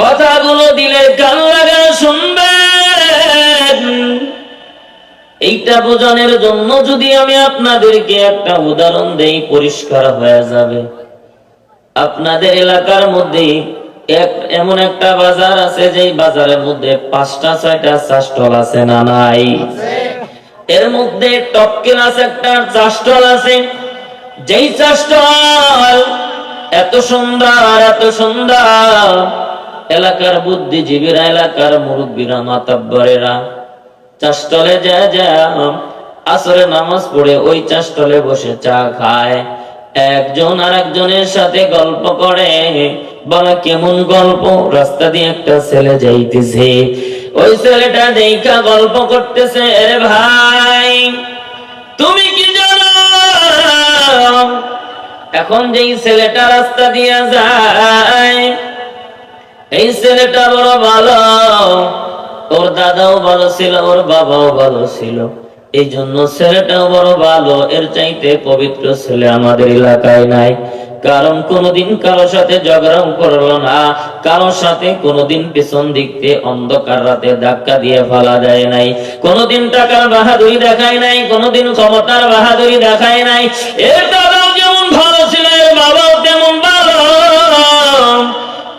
কথাগুলো দিলে কান লাগা শুনবেন। এইটা বোঝানোর জন্য যদি আমি আপনাদেরকে একটা উদাহরণ দেই, পরিষ্কার হয়ে যাবে। আপনাদের এলাকার মধ্যে এমন একটা বাজার আছে, যেই বাজারের মধ্যে পাঁচটা, ছয়টা চা স্টল আছে না নাই? এর মধ্যে টপ ক্লাস একটা চা স্টল আছে। যেই চা স্টল এত সুন্দর এত সুন্দর। এলাকার বুদ্ধিজীবীরা, এলাকার মুরব্বীরা, মাতাব্বরেরা চাষটলে যায় যায় আসরে নামাজ পড়ে ওই চাষটলে বসে চা খায়। একজন আর একজনের সাথে গল্প করে, বলা, কেমন গল্প? রাস্তা দিয়ে একটা ছেলে যাইতেছে। ওই ছেলেটা দেখা গল্প করতেছে আরে ভাই, তুমি কি এখন যেই ছেলেটা রাস্তা দিয়ে যায়, এই ছেলেটা বড় ভালো। ওর দাদাও ভালো ছিল, ওর বাবাও ভালো ছিল। এই জন্য ছেলেটাও বড় ভালো। এর চাইতে পবিত্র ছেলে আমাদের এলাকায় নাই। কারণ কোনোদিন কারোর সাথে ঝগড়াও করল না। কারোর সাথে কোনোদিন পেছন দিক দিয়ে অন্ধকার রাতে ধাক্কা দিয়ে ফেলা যায় নাই। কোনোদিন টাকার বাহাদুরি দেখায় নাই, কোনোদিন ক্ষমতার বাহাদুরি দেখায় নাই। এর দাদাও বাবাও তেমন ভালো?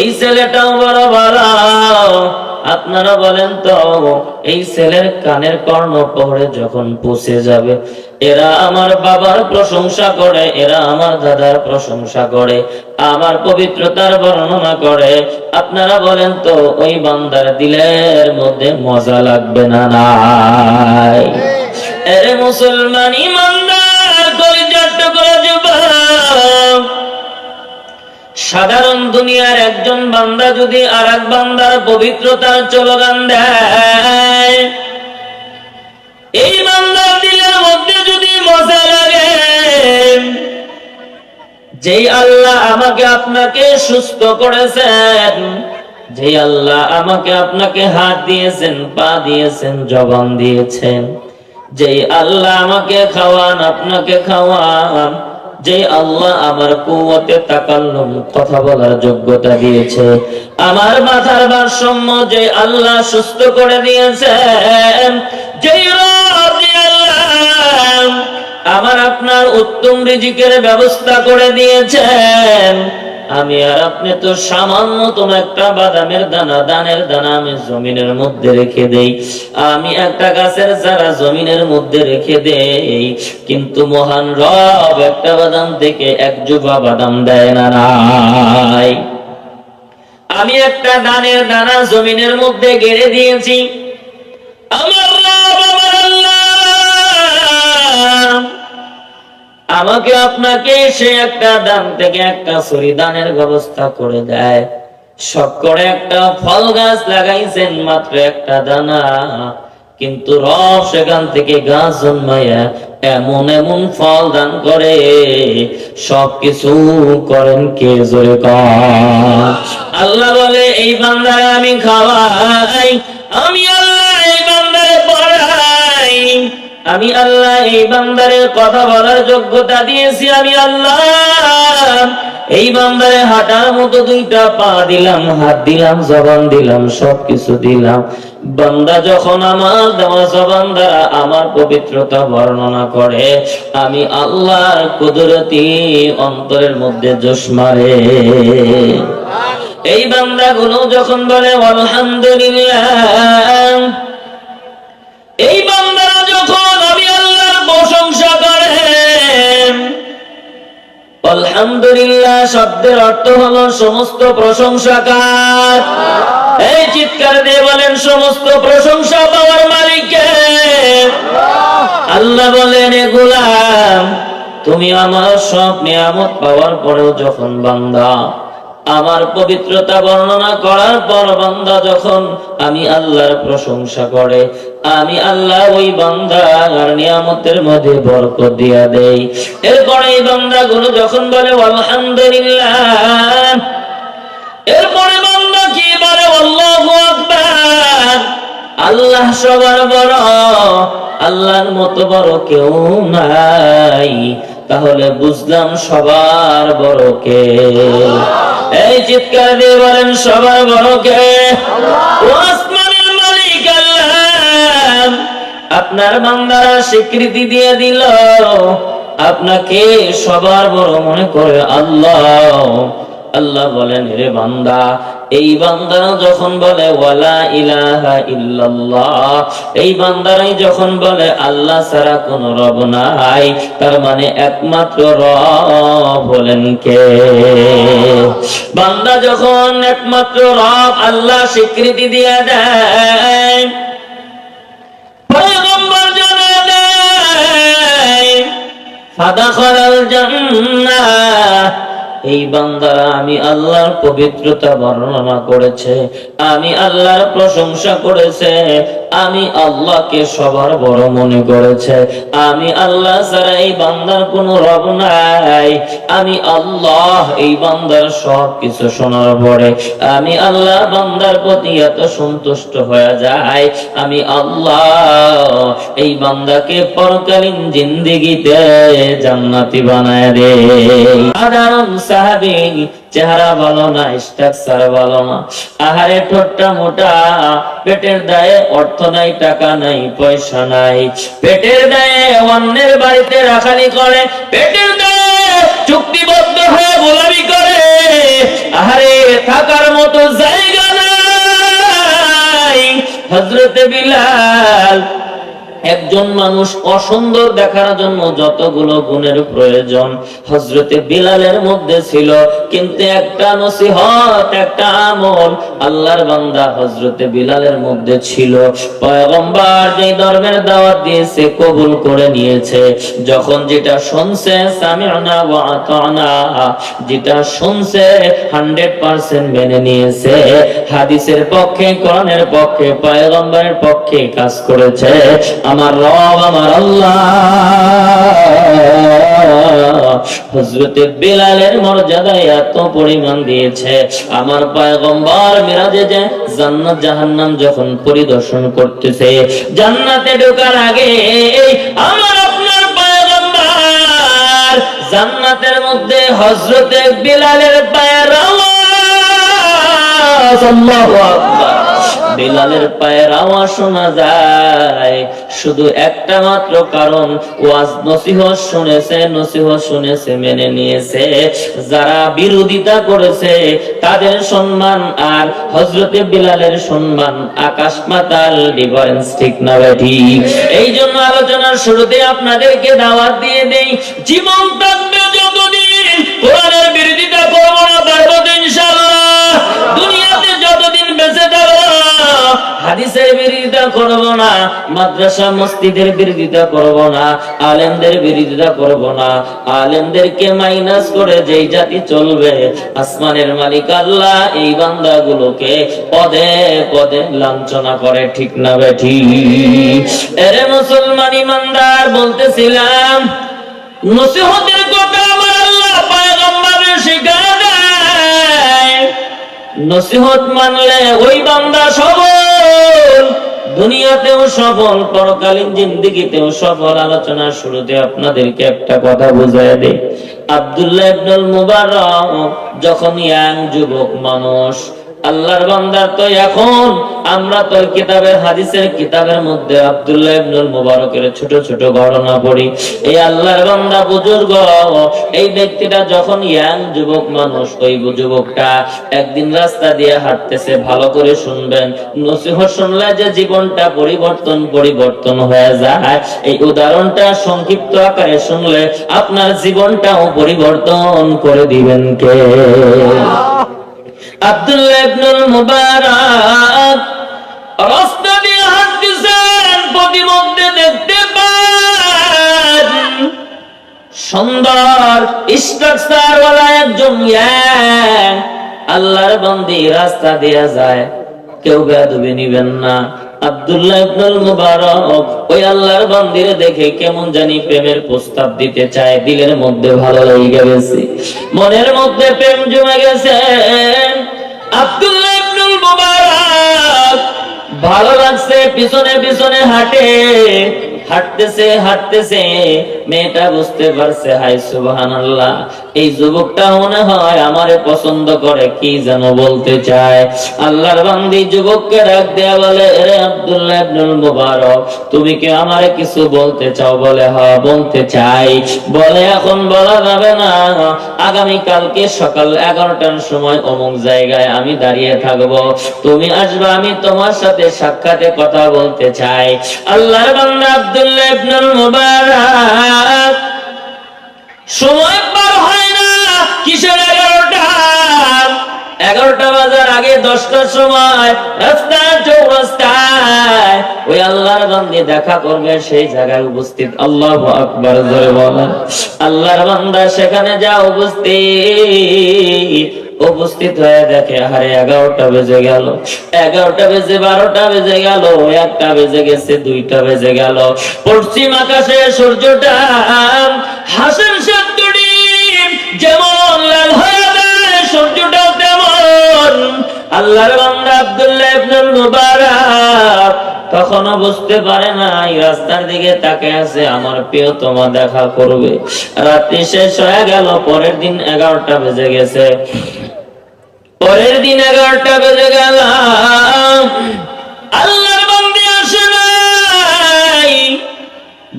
এই ছেলেটাও বড় ভালো। আপনারা বলেন তো এই ছেলের কানের কর্ণ পড়ে যখন পৌঁছে যাবে এরা আমার বাবার প্রশংসা করে এরা আমার দাদার প্রশংসা করে আমার পবিত্রতার বর্ণনা করে। আপনারা বলেন তো ওই বান্দার দিলের মধ্যে মজা লাগবে না নাই? এরে মুসলমান ইমানদার কলিজার টুকরা যুবক সাধারণ দুনিয়ার একজন বান্দা যদি আর এক বান্দার পবিত্রতার চলগান দেয়, এই বান্দার দিলের মধ্যে যদি মজা লাগে আল্লাহ আমাকে আপনাকে সুস্থ করেছেন, যেই আল্লাহ আমাকে আপনাকে হাত দিয়েছেন, পা দিয়েছেন, জবান দিয়েছেন, যেই আল্লাহ আমাকে খাওয়ান, আপনাকে খাওয়ান যে আল্লাহ আমার কুয়াতে তাকাল্লুম, কথা বলার যোগ্যতা দিয়েছে। আমার মাথার ভারসাম্য যে আল্লাহ সুস্থ করে দিয়েছেন যে রব যে আল্লাহ আমার আপনার উত্তম রিজিকের ব্যবস্থা করে দিয়েছেন আমি আর আপনি তো সামান্যতম একটা বাদামের দানা, দানের দানা আমি জমিনের মধ্যে রেখে দেই। আমি একটা গাছের চারা জমিনের মধ্যে রেখে দেই। কিন্তু মহান রব একটা বাদাম থেকে এক জুবা বাদাম দেয় না নাই। আমি একটা দানের দানা জমিনের মধ্যে গেড়ে দিয়েছি। আমাকে আপনাকে সে একটা দান থেকে একটা ছড়ি দানের ব্যবস্থা করে দেয়। সব করে একটা ফল গাছ লাগাইছেন মাত্র একটা দানা। কিন্তু রব সেখান থেকে গাছ জন্মাইয়া এমন এমন ফল দান করে, সবকিছু করেন কে জোরে আল্লাহ বলে, এই বান্দারে আমি খাওয়াই, আমি আমি আল্লাহ এই বান্দারের কথা বলার যোগ্যতা দিয়েছি, আমি আল্লাহ। এই বান্দারে হাঁটার মতো দুইটা পা দিলাম, হাত দিলাম, জবান দিলাম, সবকিছু দিলাম। বান্দা যখন আমার দেওয়া জবান দ্বারা আমার পবিত্রতা বর্ণনা করে, আমি আল্লাহর কুদরতি অন্তরের মধ্যে জোশ মারে। এই বান্দাগুলো যখন বলে, আলহামদুলিল্লাহ আলহামদুলিল্লাহ, শব্দের অর্থ হলো সমস্ত প্রশংসা কার এই চিৎকার দিয়ে বলেন, সমস্ত প্রশংসা পাওয়ার মালিককে। আল্লাহ বলেন, এ গোলাম, তুমি আমার সব নিয়ামত পাওয়ার পরেও যখন বান্দা আমার পবিত্রতা বর্ণনা করার পর বান্দা যখন আমি আল্লাহর প্রশংসা করে, আমি আল্লাহ ওই বান্দার নিয়ামতের মধ্যে বরকত দিয়া দেই। এরপরে এই বান্দাগুলো যখন বলে, আলহামদুলিল্লাহ। এরপরে বান্দা কি বলে, আল্লাহু আকবার। আল্লাহ সবার বড়, আল্লাহর মতো বড় কেউ নাই। তাহলে বুঝলাম সবার বড় কে। এই চিৎকার দিয়ে বলেন, সবার বড় কে আপনার বান্দারা স্বীকৃতি দিয়ে দিল। আপনাকে সবার বড় মনে করে আল্লাহ। আল্লাহ বলেন রে বান্দা এই বান্দারা যখন বলে, ওয়ালা ইলাহা ইল্লাল্লাহ, এই বান্দারাই যখন বলে, আল্লাহ ছাড়া কোন রব নাই, তার মানে একমাত্র রব হলেন কে? বান্দা যখন একমাত্র রব আল্লাহ স্বীকৃতি দিয়ে দেয়, ফাদাখালাল জান্নাহ এই বান্দারা আমি আল্লাহর পবিত্রতা বর্ণনা করেছে, আমি আল্লাহর প্রশংসা করেছে, আমি আল্লাহকে সবার বড় মনে করেছে। আমি আল্লাহ ছাড়া এই বান্দার কোনো রব নাই। আমি আল্লাহ এই বান্দার সব কিছু শোনার পরে আমি আল্লাহ বান্দার প্রতি এত সন্তুষ্ট হয়ে যায় আমি আল্লাহ এই বান্দাকে পরকালীন জিন্দিগিতে জান্নাতি বানায় রে সাধারণ সাহাবি চেহারা ভালো না, স্ট্রাকচার ভালো না। আহারে ঠোঁটটা মোটা, পেটের দায়ে অর্থ নাই, টাকা নাই, পয়সা নাই। পেটের দায়ে অন্যের বাড়িতে রাখালি করে, পেটের দায়ে চুক্তিবদ্ধ হয়ে গোলামি করে। আহারে থাকার মতো জায়গা নাই। হজরতে বিলাল একজন মানুষ অসুন্দর দেখার জন্য যতগুলো গুণের প্রয়োজন হজরতে বিলালের মধ্যে ছিল, কিন্তু একটা নসিহত, একটা আমল আল্লাহর বান্দা হজরতে বিলালের মধ্যে ছিল। পয়গম্বর যে ধর্মের দাওয়াত দিয়েছে, কবুল করে নিয়েছে। যখন যেটা শুনছে সামি'না ওয়া আতানা, যেটা শুনছে 100% মেনে নিয়েছে। হাদিসের পক্ষে, কোরআনের পক্ষে, পয়গম্বরের পক্ষে কাজ করেছে। আমার রব, আমার আল্লাহ। হযরতে বেলালের মর্যাদা এত পরিমাণ দিয়েছে। আমার পয়গম্বর মিরাজে যে জান্নাত জাহান্নাম যখন পরিদর্শন করতেছে, জান্নাতে ঢোকার আগে আমার আপনার পয়গম্বর জান্নাতের মধ্যে হযরতে বেলালের পায়ের আওয়াজ বেলালের পায়ের আওয়াজ শোনা যায়। শুধু একটা মাত্র কারণ, ওয়াজ নসিহত শুনেছে নসিহত শুনেছে, মেনে নিয়েছে। যারা বিরোধিতা করেছে, তাদের সম্মান আর হজরতে বিলালের সম্মান আকাশ মাতাল ডিফারেন্স ঠিক না ঠিক? এই জন্য আলোচনার শুরুতে আপনাদেরকে দাওয়াত দিয়ে দেই, জীবন থাকবে যতদিন কোরআনের হাদিসের বিরোধিতা করব না, মাদ্রাসা মসজিদের বিরোধিতা করব না, আলেমদের বিরোধিতা করব না। আলেমদেরকে মাইনাস করে যেই জাতি চলবে, আসমানের মালিক আল্লাহ এই বান্দাগুলোকে পদে পদে লাঞ্ছনা করে, ঠিক না বেঠি? এরে মুসলমান ইমানদার, বলতেছিলাম, নসিহতের কথা আমার আল্লাহ পয়গম্বরের শিখা দেয়। নসিহত মানলে ওই বান্দা সফল দুনিয়াতেও সফল, পরকালীন জিন্দিগিতেও সফল আলোচনার শুরুতে আপনাদেরকে একটা কথা বুঝাই দে আব্দুল্লাহ ইবনুল মুবারক যখন ইয়াং যুবক মানুষ আল্লাহর বান্দা তো এখন, আমরা তো কিতাবের হাদিসের কিতাবের মধ্যে আব্দুল্লাহ ইবনুল মুবারকের ছোট ছোট ঘটনা পড়ি। এই আল্লাহর বান্দা বুজুর্গ, এই ব্যক্তিটা যখন ইয়াং যুবক মানুষ, ওই যুবকটা একদিন রাস্তা দিয়ে হাঁটতেছে, ভালো করে শুনবেন। নসিহত শুনলে যে জীবনটা পরিবর্তন পরিবর্তন হয়ে যায়। এই উদাহরণটা সংক্ষিপ্ত আকারে শুনলে আপনার জীবনটাও পরিবর্তন করে দিবেন কে? আব্দুল্লাহ ইবনুল মুবারক রাস্তা দিয়ে হাঁটতেছেন প্রতিমধ্যে স্ট্রাকচার ওয়ালা একজন আল্লাহর বন্দী রাস্তা দিয়া যায়। কেউ বেয়াদবি নিবেন না। আব্দুল্লাহ ইবনুল মুবারক, ওই আল্লাহর বান্দিরে দেখে কেমন জানি প্রেমের প্রস্তাব দিতে চায়, দিলের মধ্যে ভালো লেগে গেছে। মনের মধ্যে প্রেম জমে গেছে। আব্দুল্লাহ ইবনুল মুবারক, ভালো লাগছে, পিছনে পিছনে হাঁটে। হাঁটতেছে হাঁটতেছে, মেয়েটা বুঝতে পারছে হাই সুবহান এই যুবকটা মনে হয় আমারে পছন্দ করে, কি যেন বলতে চায়। আল্লাহর বান্দি যুবককে ডাক দেয়া বলে রে আব্দুল্লাহ মুবারক, তুমি কি কিছু বলতে চাও? বলে হ বলতে চাই। বলে, এখন বলা যাবে না। আগামী কালকে সকাল এগারোটার সময় অমুক জায়গায় আমি দাঁড়িয়ে থাকব। তুমি আসবে, আমি তোমার সাথে সাক্ষাতে কথা বলতে চাই। আল্লাহর বান্দা আব্দুল্লাহ ইবনুল মুবারক। সময় পার হয় না, কিসের এগারোটা? এগারোটা বাজার আগে দশটার সময় রাস্তা চৌরাস্তায়। ওই আল্লাহর বান্দি দেখা করবে, সেই জায়গায় উপস্থিত। আল্লাহ আকবর ধরে বলেন। আল্লাহর বান্দা সেখানে যা উপস্থিত। উপস্থিত হয়ে দেখে আরে এগারোটা বেজে গেল। এগারোটা বেজে, বারোটা বেজে গেল, একটা বেজে গেছে, দুইটা বেজে গেল। পশ্চিম আকাশে সূর্যটা হাসেন সাতুড়ি যেমন লাল হয়ে যায়, সূর্যটাও তেমন। আল্লাহর বান্দা আব্দুল্লাহ ইবনুল মুবারক তখনও বুঝতে পারে না রাস্তার দিকে তাকে আছে, আমার প্রিয় তোমা দেখা করবে। রাত্রি শেষ হয়ে গেল, পরের দিন এগারোটা বেজে গেছে। পরের দিন এগারোটা বেজে গেল।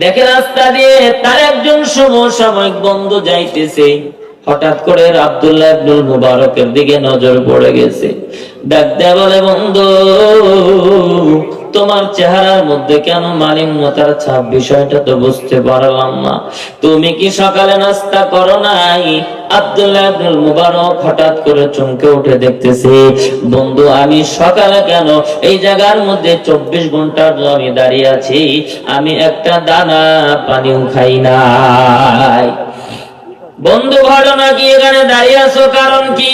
দেখে রাস্তা দিয়ে তার একজন সমসাময়িক বন্ধু যাইতেছে। হঠাৎ করে আব্দুল্লাহ ইবনুল মুবারকের দিকে নজর পড়ে গেছে। ডাক দেয়া বলে, বন্ধু তোমার চেহারার মধ্যে কেন মালিন্যতার ছাপ? বিষয়টা তো বুঝতে পারলাম না। তুমি কি সকালে নাস্তা করো নাই? চব্বিশ ঘণ্টার দাঁড়িয়ে আছি? আমি একটা দানা পানিও খাই বন্ধু কি এখানে দাঁড়িয়ে আছো? কারণ কি?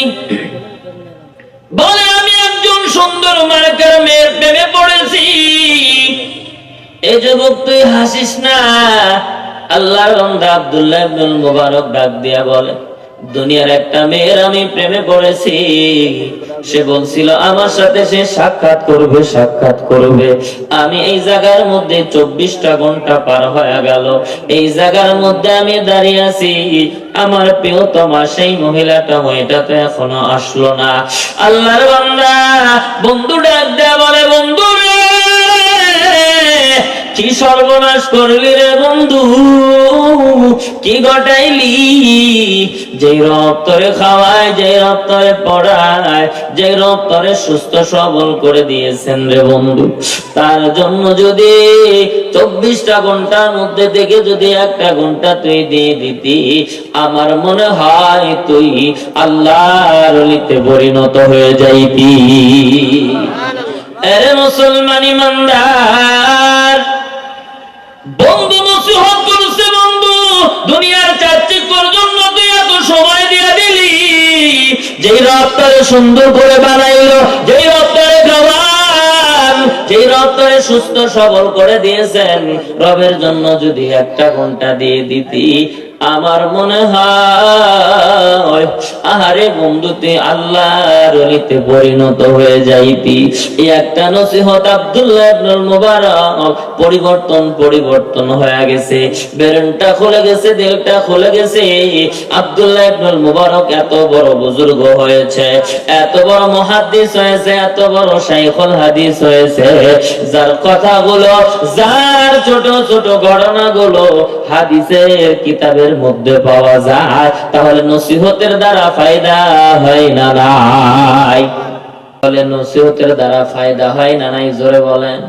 বলে সুন্দর মার্কার মেয়ের প্রেমে পড়েছি। এই যুবক, তুই হাসিস না? আল্লাহ আব্দুল্লাহ ইবনুল মুবারক ডাক দিয়া বলে দুনিয়ার একটা মেয়ের আমি প্রেমে পড়েছি। সে বলছিল, আমার সাথে সে সাক্ষাৎ করবে সাক্ষাৎ করবে। আমি এই জায়গার মধ্যে চব্বিশটা ঘণ্টা পার হয়ে গেল। এই জায়গার মধ্যে আমি দাঁড়িয়ে আছি। আমার প্রিয়তমা সেই মহিলাটা মেয়েটা তো এখনও আসলো না। আল্লাহর বান্দা, বন্ধু ডাক দেয়া বলে, বন্ধু রে কি সর্বনাশ করলি রে বন্ধু? কি ঘটাইলি? যে রব তোরে খাওয়ায় যে রব তোরে পড়ায় যে রব তোরে সুস্থ সবল করে দিয়েছেন রে বন্ধু। তার জন্য যদি চব্বিশটা ঘণ্টার মধ্যে থেকে যদি একটা ঘণ্টা তুই দিয়ে দিতি আমার মনে হয় তুই আল্লাহর অলিতে পরিণত হয়ে যাইতি। আরে মুসলমান ইমানদার বন্ধু নসিহত করছে বন্ধু, দুনিয়ার জন্য তুই এত সময় দিয়ে দিলি। যেই রপ্তারে সুন্দর করে বানাইলো, যেই রপ্তারে জবান যেই রপ্তারে সুস্থ সবল করে দিয়েছেন, রবের জন্য যদি একটা ঘণ্টা দিয়ে দিতি, আমার মনে হয় আহারে বন্ধু, তুই আল্লাহর অলিতে পরিণত হয়ে যাইতি। এই একটা নসিহত আব্দুল্লাহ মুবারক পরিবর্তন পরিবর্তন হয়ে গেছে। বেরেনটা খুলে গেছে, দিলটা খুলে গেছে। আব্দুল্লাহ ইবনুল মুবারক এত বড় বুজুর্গ হয়েছে, এত বড় হয়েছে, এত বড় শাইখুল হাদিস হয়েছে। যার কথাগুলো, যার ছোট ছোট ঘটনাগুলো হাদিসের কিতাবের মধ্যে পাওয়া যায়, তাহলে নসিহতের দ্বারা ফায়দা হয় না নাই বলে নসিহতের দ্বারা ফায়দা হয় না নাই? জোরে বলেন।